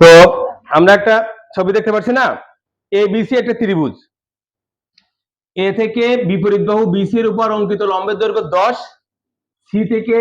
তো আমরা একটা ছবি দেখতে পাচ্ছি না? এ বিসি একটা ত্রিভুজ। এ থেকে বিপরীত বাহু বিসি এর উপর অঙ্কিত লম্বের দৈর্ঘ্য দশ সি থেকে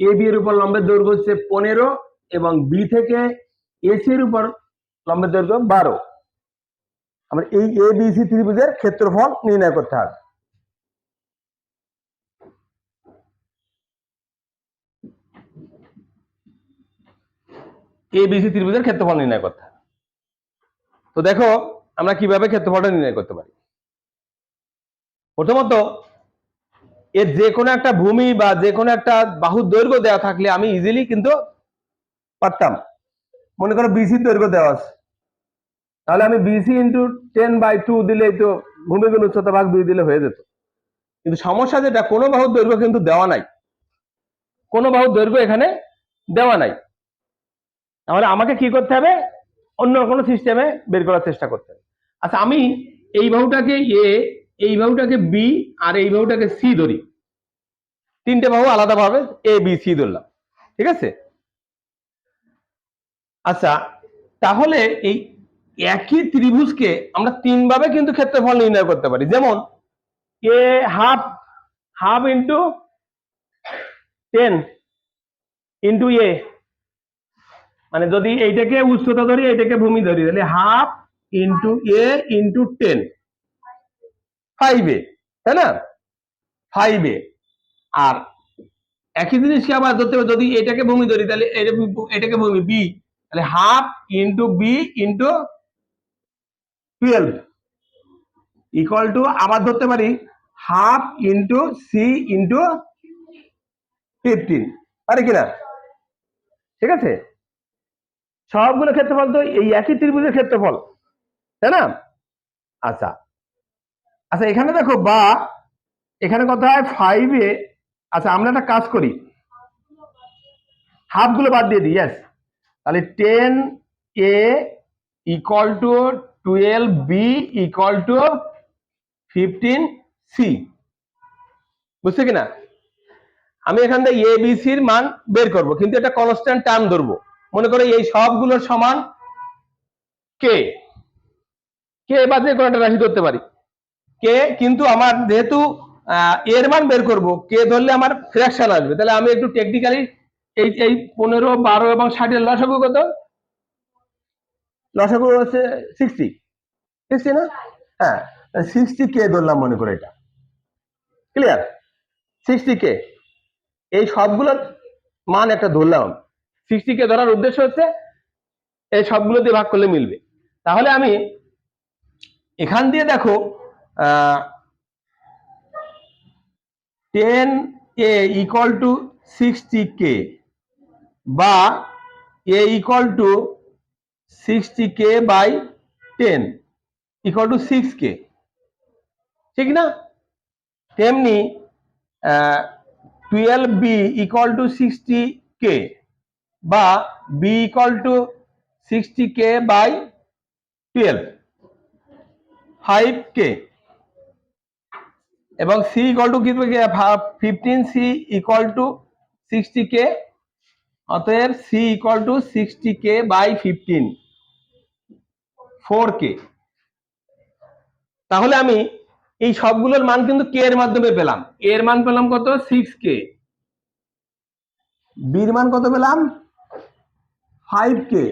এ বি এর উপর লম্বের দৈর্ঘ্য হচ্ছে পনেরো এবং বি থেকে এসি এর উপর লম্বের দৈর্ঘ্য বারো। আমরা এই এ বি সি ত্রিভুজের ক্ষেত্রফল নির্ণয় করতে হবে। এ বি সি ত্রিভুজের ক্ষেত্রফল নির্ণয় করতে হবে। তো দেখো, আমরা কীভাবে ক্ষেত্রফলটা নির্ণয় করতে পারি? প্রথমত, এর যে কোনো একটা ভূমি বা যে কোনো একটা বাহুর দৈর্ঘ্য দেওয়া থাকলে আমি ইজিলি কিন্তু পারতাম। মনে করো বিসি দৈর্ঘ্য দেওয়া আছে। তাহলে আমি BC into ten by two দিলেই তো ভূমিগুণ উচ্চতা ভাগ দুই দিলে হয়ে যেত। কিন্তু সমস্যা যেটা, কোনো বাহুর দৈর্ঘ্য কিন্তু দেওয়া নাই। কোনো বাহুর দৈর্ঘ্য এখানে দেওয়া নাই। তাহলে আমাকে কি করতে হবে? অন্য কোনো সিস্টেমে বের করার চেষ্টা করতে হবে। আচ্ছা আমি এই বাহুটাকে এ, এই বাহুটাকে বি আর এই বাহুটাকে সি ধরি। তিনটে বাহু আলাদাভাবে এ, বি, সি ধরলাম। ঠিক আছে? আচ্ছা তাহলে এই একই ত্রিভুজকে আমরা তিন ভাবে কিন্তু ক্ষেত্রফল নির্ণয় করতে পারি। যেমন, A half half into ten into A. মানে যদি এইটাকে উচ্চতা ধরি, এইটাকে ভূমি ধরি, তাহলে half into A into ten five তাই না? ফাইভ আর একই জিনিসকে আবার ধরতে হবে? যদি এটাকে ভূমি ধরি, তাহলে এটা এটাকে ভূমি বি তাহলে half into B into twelve equal to আবার ধরতে পারি half into C into fifteen পারে কিনা ঠিক আছে? সবগুলো ক্ষেত্রফল তো এই একই ত্রিভুজের ক্ষেত্রফল, তাই না? আচ্ছা। আচ্ছা এখানে দেখো বা, এখানে কথা হয়? ফাইভে আচ্ছা আমরা একটা কাজ করি। হাফগুলো বাদ দিয়ে দিই ইয়াস তাহলে ten A equal to twelve B equal to fifteen C বুঝছে কিনা? আমি এখান থেকে এ বি সির মান বের করব, কিন্তু এটা কনস্ট্যান্ট টার্ম ধরবো। মনে করো এই সবগুলোর সমান কে কে বা যে কোনো একটা রাশি ধরতে পারি। কে কিন্তু আমার যেহেতু এর মান বের করব কে ধরলে আমার ফ্র্যাকশন আসবে। তাহলে আমি একটু টেকনিক্যালি এই এই পনেরো, বারো এবং ষাটের লসাগু কত? লসাগু হচ্ছে সিক্সটি সিক্সটি না? হ্যাঁ সিক্সটি কে ধরলাম মনে করে এটা। ক্লিয়ার সিক্সটি কে এই সবগুলোর মান একটা ধরলাম। সিক্সটি কে ধরার উদ্দেশ্য হচ্ছে এই সবগুলো দিয়ে ভাগ করলে মিলবে। তাহলে আমি এখান দিয়ে দেখো ten A equal to sixty K বা A equal to sixty K by ten equal to six K ঠিক না? তেমনি twelve B equal to sixty K বা B equal to sixty K by twelve five K এবং C equal to কি fifteen C equal to sixty K অতএব C equal to sixty K by fifteen four K তাহলে আমি এই সবগুলোর মান কিন্তু কে এর মাধ্যমে পেলাম। এর মান পেলাম কত? সিক্স কে বির মান কত পেলাম? ফাইভ কে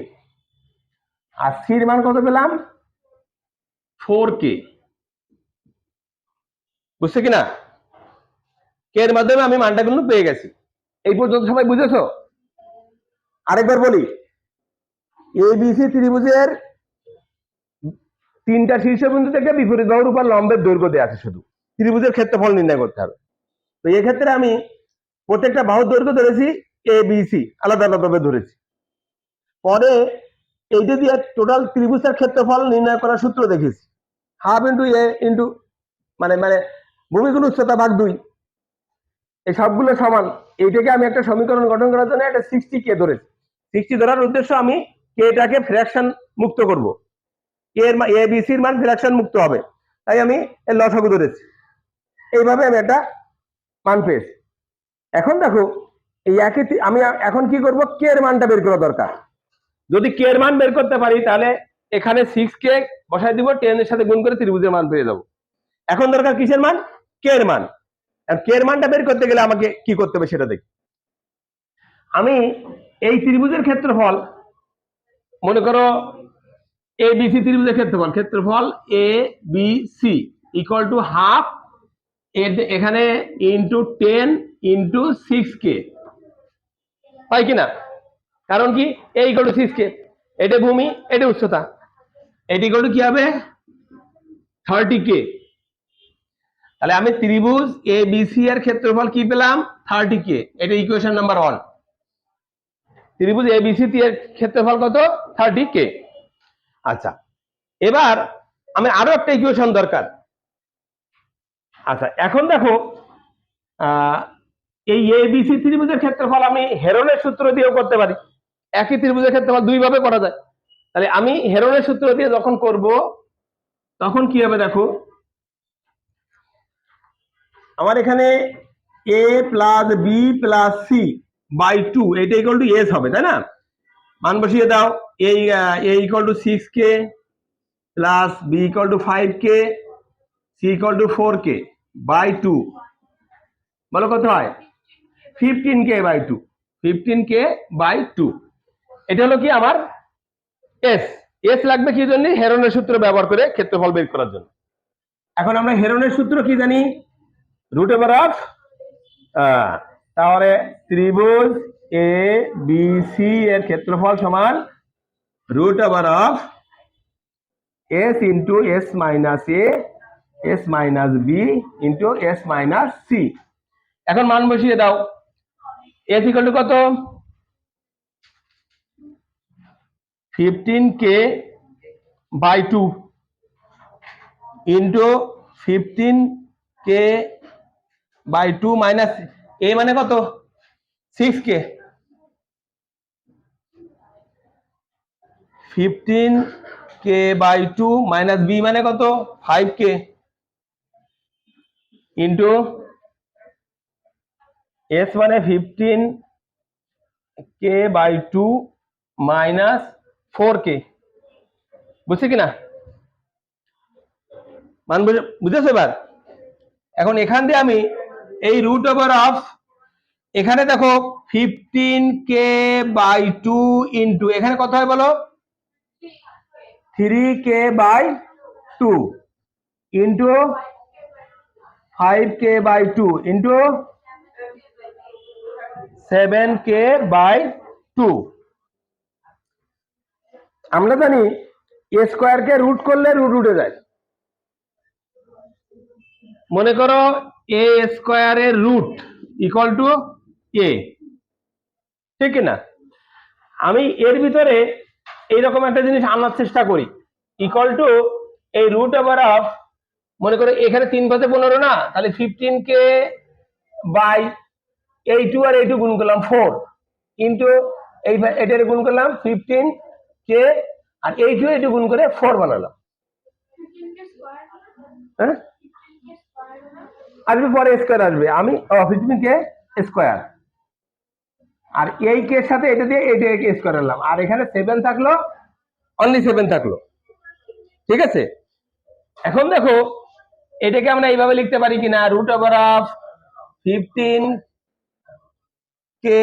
আর সির মান কত পেলাম? ফোর কে বুঝছে কিনা? কে এর মাধ্যমে আমি মানটা কিন্তু পেয়ে গেছি। এই পর্যন্ত সবাই বুঝেছ? আরেকবার বলি এবিসি ত্রিভুজের তিনটা শীর্ষবিন্দু থেকে বিপরীত বাহুর উপর লম্বের দৈর্ঘ্য দেওয়া আছে শুধু। ত্রিভুজের ক্ষেত্রফল নির্ণয় করতে হবে। তো এক্ষেত্রে আমি প্রত্যেকটা বাহুর দৈর্ঘ্য ধরেছি এ বি সি আলাদা আলাদাভাবে ধরেছি। পরে এইটা দিয়ে টোটাল ত্রিভুজের ক্ষেত্রফল নির্ণয় করার সূত্র দেখেছি হাফ ইন্টু এ ইন্টু মানে মানে ভূমিগুণ উচ্চতা ভাগ দুই। এই সবগুলো সমান। এইটাকে আমি একটা সমীকরণ গঠন করার জন্য একটা সিক্সটি কে ধরেছি। সিক্সটি ধরার উদ্দেশ্য আমি কে কেটাকে ফ্র্যাকশন মুক্ত করব। কে এর এ বি সির মান ফ্র্যাকশন মুক্ত হবে। তাই আমি এর লসাগু ধরেছি। এইভাবে আমি একটা মান পেয়েছি। এখন দেখো, এই একই আমি এখন কি করব? কে এর মানটা বের করা দরকার। যদি কে এর মান বের করতে পারি, তাহলে এখানে সিক্স কে বসাই দিব টেন এর সাথে গুণ করে ত্রিভুজের মান পেয়ে যাব। এখন দরকার কিসের মান? কে এর মান। কে এর মানটা বের করতে গেলে আমাকে কি করতে হবে সেটা দেখি। আমি এই ত্রিভুজের ক্ষেত্রফল, মনে করো এ বি সি ত্রিভুজের ক্ষেত্রফল ক্ষেত্রফল A B C equal to half এখানে into ten into six K হয় কিনা কারণ কি? A equal to six K এটা ভূমি, এটা উচ্চতা। এটি টু কি হবে? থার্টি কে তাহলে আমি ত্রিভুজ এ বি সি এর ক্ষেত্রফল কি পেলাম? থার্টি কে এটা ইকুয়েশন নাম্বার ওয়ান ত্রিভুজ এ বি সি এর ক্ষেত্রফল কত? থার্টি কে আচ্ছা এবার আমি আরও একটা ইকুয়েশন দরকার। আচ্ছা এখন দেখো এই এ বি সি ত্রিভুজের ক্ষেত্রফল আমি হেরনের সূত্র দিয়েও করতে পারি। একই ত্রিভুজের ক্ষেত্রফল দুই ভাবে করা যায়। তাহলে আমি হেরনের সূত্র দিয়ে যখন করব, তখন কি হবে দেখো? আমার এখানে A plus B plus C by two এটা ইকুয়াল টু এস হবে, তাই না? মান বসিয়ে দাও। এই A equal to six K plus B equal to five K C equal to four K by two বলো কত হয়? Fifteen K by two fifteen K by two এটা হলো কি আমার এস এস লাগবে কি জন্য? হেরনের সূত্র ব্যবহার করে ক্ষেত্রফল বের করার জন্য। এখন আমরা হেরনের সূত্র কি জানি? রুট ওভার অফ তাহলে ত্রিভুজ এ বি সি এর ক্ষেত্রফল সমান root over of S into S minus A S minus B into S minus C এখন মান বসিয়ে দাও। এস ইকুয়াল টু কত? Fifteen K by two into fifteen K by two minus A মানে কত? Six K fifteen K by two minus B মানে কত? Five K into S মানে fifteen K by two minus four K বুঝছে কিনা মান বুঝে বুঝেছ এবার? এখন এখান দিয়ে আমি এই রুট ওভার অফ এখানে দেখো fifteen K by two into এখানে কত হয় বলো? Three K by two into five K by two into seven K by two আমরা জানি এ স্কোয়ারকে রুট করলে রুট উঠে যায়। মনে করো এ স্কোয়ারের রুট ইকুয়াল টু এ ঠিক না আমি এর ভিতরে এইরকম একটা জিনিস আনার চেষ্টা করি। ইকুয়াল টু এই রুট ওভার অফ মনে করো এখানে তিন পাশে পনেরো না, তাহলে ফিফটিন কে বাই এই টু আর এই টু গুণ করলাম ফোর ইন্টু এই, এটার গুণ করলাম ফিফটিন কে আর এই টু এই গুণ করে ফোর বানালাম। হ্যাঁ? আসবে পরে স্কোয়ার আসবে। আমি ফিফটিন কে স্কোয়ার আর এই কে সাথে এটা দিয়ে এটা কে স্কোয়ার আনলাম। আর এখানে সেভেন থাকল অনলি সেভেন থাকল। ঠিক আছে? এখন দেখো, এটাকে আমরা এইভাবে লিখতে পারি কিনা? Root over of fifteen K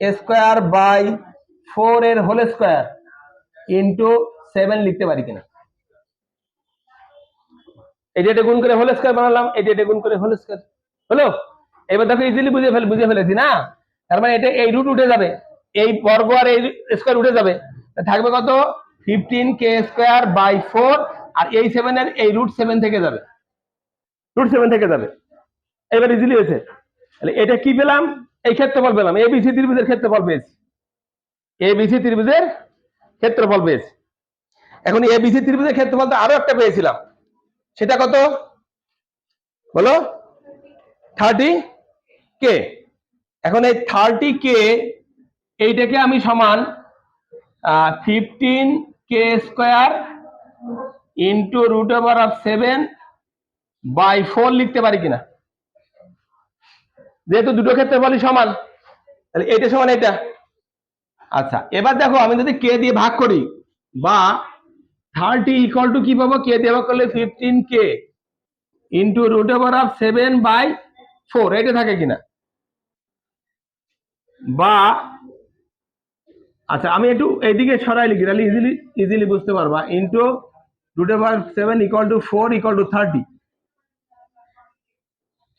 square by four এর হোল স্কোয়ার ইন্টু সেভেন লিখতে পারি কিনা? এটা এটা গুণ করে হোল স্কোয়ার বানালাম, এটা এটা গুণ করে হোল স্কোয়ার হলো? এবার দেখো ইজিলি বুঝে ফেল বুঝে ফেলেছি না? তার মানে এটা এই রুট উঠে যাবে, এই বর্গ আর এই স্কোয়ার উঠে যাবে। থাকবে কত? Fifteen K square by four আর এই সেভেন এর এই রুট সেভেন থেকে যাবে। রুট সেভেন থেকে যাবে। এবার ইজিলি হয়েছে। তাহলে এটা কি পেলাম? এই ক্ষেত্রফল পেলাম এবিসি ত্রিভুজের ক্ষেত্রফল পেয়েছি। এবিসি ত্রিভুজের ক্ষেত্রফল পেয়েছি। এখন এবিসি ত্রিভুজের ক্ষেত্রফল তো আরও একটা পেয়েছিলাম। সেটা কত? বলো? থার্টি কে এখন এই থার্টি কে এইটাকে আমি সমান fifteen K square into root over of seven by four লিখতে পারি কিনা? যেহেতু দুটো ক্ষেত্রে বলি সমান, তাহলে এটা সমান এটা আচ্ছা এবার দেখো আমি যদি কে দিয়ে ভাগ করি, বা থার্টি ইকুয়াল টু কি পাবো? কে দিয়ে ভাগ করলে fifteen K into root over of seven by four এটা থাকে কিনা? বা আচ্ছা আমি একটু এইদিকে সরাই লিখি, তাহলে ইজিলি ইজিলি বুঝতে পারবা। Into root over seven equal to four equal to thirty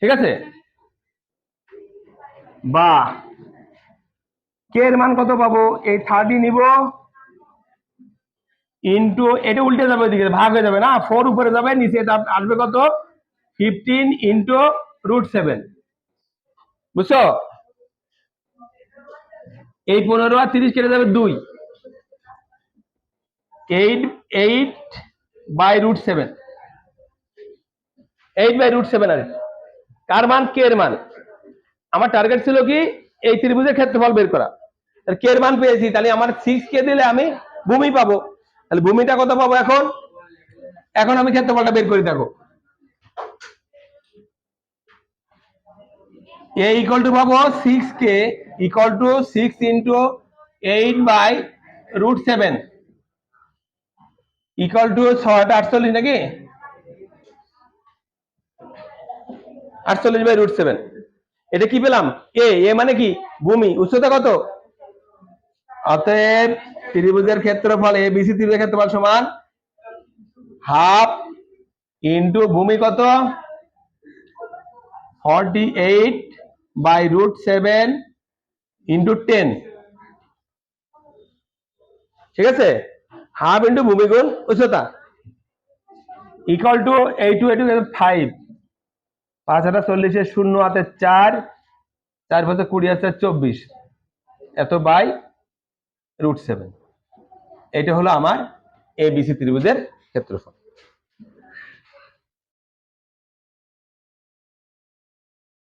ঠিক আছে? বা কে এর মান কত পাবো? এই থার্টি নিব। ইন্টু এটা উল্টে যাবে ওইদিকে ভাগ হয়ে যাবে না? ফোর উপরে যাবে, নিচে আসবে কত? ফিফটিন ইন্টু রুট সেভেন বুঝছ? এই পনেরো আর তিরিশ কেটে যাবে দুই। Eight eight by root seven eight by root seven আর। কার মান? কে এর মান? আমার টার্গেট ছিল কি? এই ত্রিভুজের ক্ষেত্রফল বের করা। তাহলে কে মান পেয়েছি? তাহলে আমার সিক্স কে দিলে আমি ভূমি পাবো। তাহলে ভূমিটা কত পাবো এখন? এখন আমি ক্ষেত্রফলটা বের করি, দেখো। এ ইকুয়াল টু পাবো six K equal to six into eight by root seven equal to ছয়টা আটচল্লিশ নাকি? আটচল্লিশ বাই রুট সেভেন এটা কি পেলাম? এ এ মানে কি? ভূমি। উচ্চতা কত? অতএব ত্রিভুজের ক্ষেত্রফল এ বিসি ত্রিভুজের ক্ষেত্রফল সমান হাফ ইন্টু ভূমি কত? Forty eight by root seven into ten ঠিক আছে? হাফ ইন্টু ভূমি গুণ উচ্চতা। ইকুয়াল টু এই টু এই টু ফাইভ পাঁচ হাজার চল্লিশে শূন্য হাতে চার। চার পাঁচে কুড়ি হাজার চব্বিশ। এত বাই রুট সেভেন। এটা হলো আমার এবিসি ত্রিভুজের ক্ষেত্রফল।